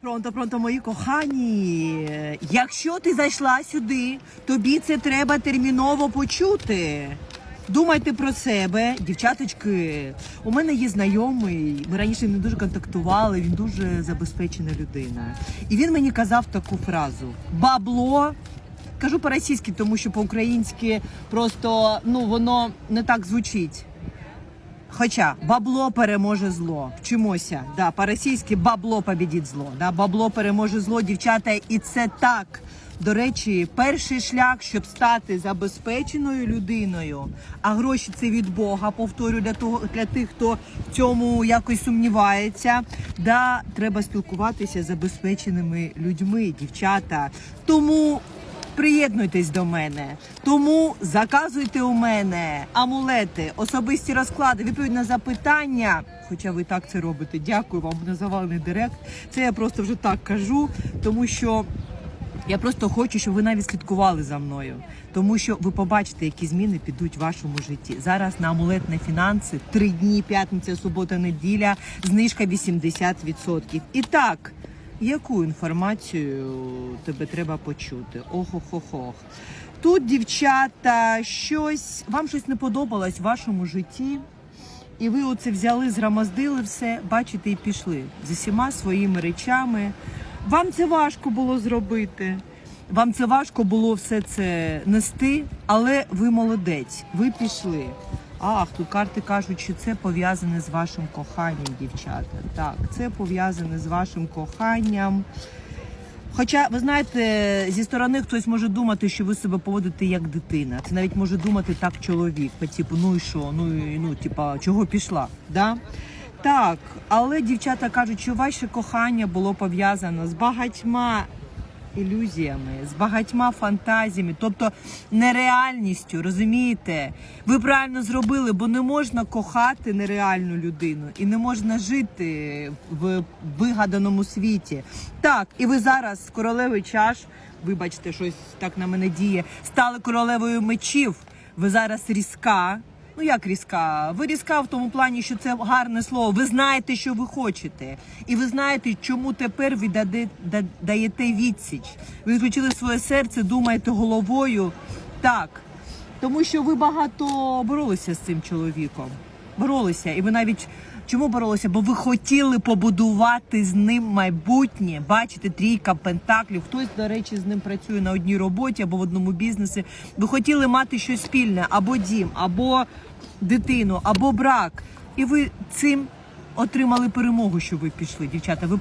Пронто, пронто, мої кохані. Якщо ти зайшла сюди, тобі це треба терміново почути. Думайте про себе, дівчаточки. У мене є знайомий. Ми раніше не дуже контактували. Він дуже забезпечена людина. І він мені казав таку фразу: бабло. Кажу по-російськи, тому що по-українськи просто ну воно не так звучить. Хоча бабло переможе зло. Вчимося. Да, по-російськи бабло побідіть зло. Да, бабло переможе зло, дівчата, і це так. До речі, перший шлях, щоб стати забезпеченою людиною, а гроші це від Бога. Повторюю для того для тих, хто в цьому якось сумнівається. Да, треба спілкуватися з забезпеченими людьми, дівчата. Тому Приєднуйтесь до мене, тому заказуйте у мене амулети, особисті розклади, відповідь на запитання. Хоча ви так це робите. Дякую вам на завалений директ. Це я просто вже так кажу, тому що я просто хочу, щоб ви навіть слідкували за мною, тому що ви побачите, які зміни підуть в вашому житті. Зараз на амулетні фінанси три дні, п'ятниця, субота, неділя, знижка 80%. І так. Яку інформацію тебе треба почути? Ох-ох-ох-ох. Тут, дівчата, щось вам щось не подобалось в вашому житті, і ви оце взяли, згромоздили все, бачите, і пішли з усіма своїми речами. Вам це важко було зробити. Вам це важко було все це нести, але ви молодець, ви пішли. Ах, тут карти кажуть, що це пов'язане з вашим коханням, дівчата. Так, це пов'язане з вашим коханням. Хоча, ви знаєте, зі сторони хтось може думати, що ви себе поводите як дитина. Це навіть може думати так чоловік, типу, ну і що, ну і ну, типа, чого пішла? Да? Так, але дівчата кажуть, що ваше кохання було пов'язано з багатьма ілюзіями, з багатьма фантазіями, тобто нереальністю, розумієте? Ви правильно зробили, бо не можна кохати нереальну людину і не можна жити в вигаданому світі. Так, і ви зараз з королеви чаш, вибачте, щось так на мене діє, стали королевою мечів. Ви зараз різка. Ну як різка? Ви різка в тому плані, що це гарне слово. Ви знаєте, що ви хочете, і ви знаєте, чому тепер ви даде- да- даєте відсіч. Ви включили своє серце, думаєте головою. Так, тому що ви багато боролися з цим чоловіком. Боролися, і ви навіть чому боролися? Бо ви хотіли побудувати з ним майбутнє. Бачите, трійка пентаклів. Хтось, до речі, з ним працює на одній роботі або в одному бізнесі. Ви хотіли мати щось спільне, або дім, або дитину, або брак. І ви цим отримали перемогу, що ви пішли, дівчата. Ви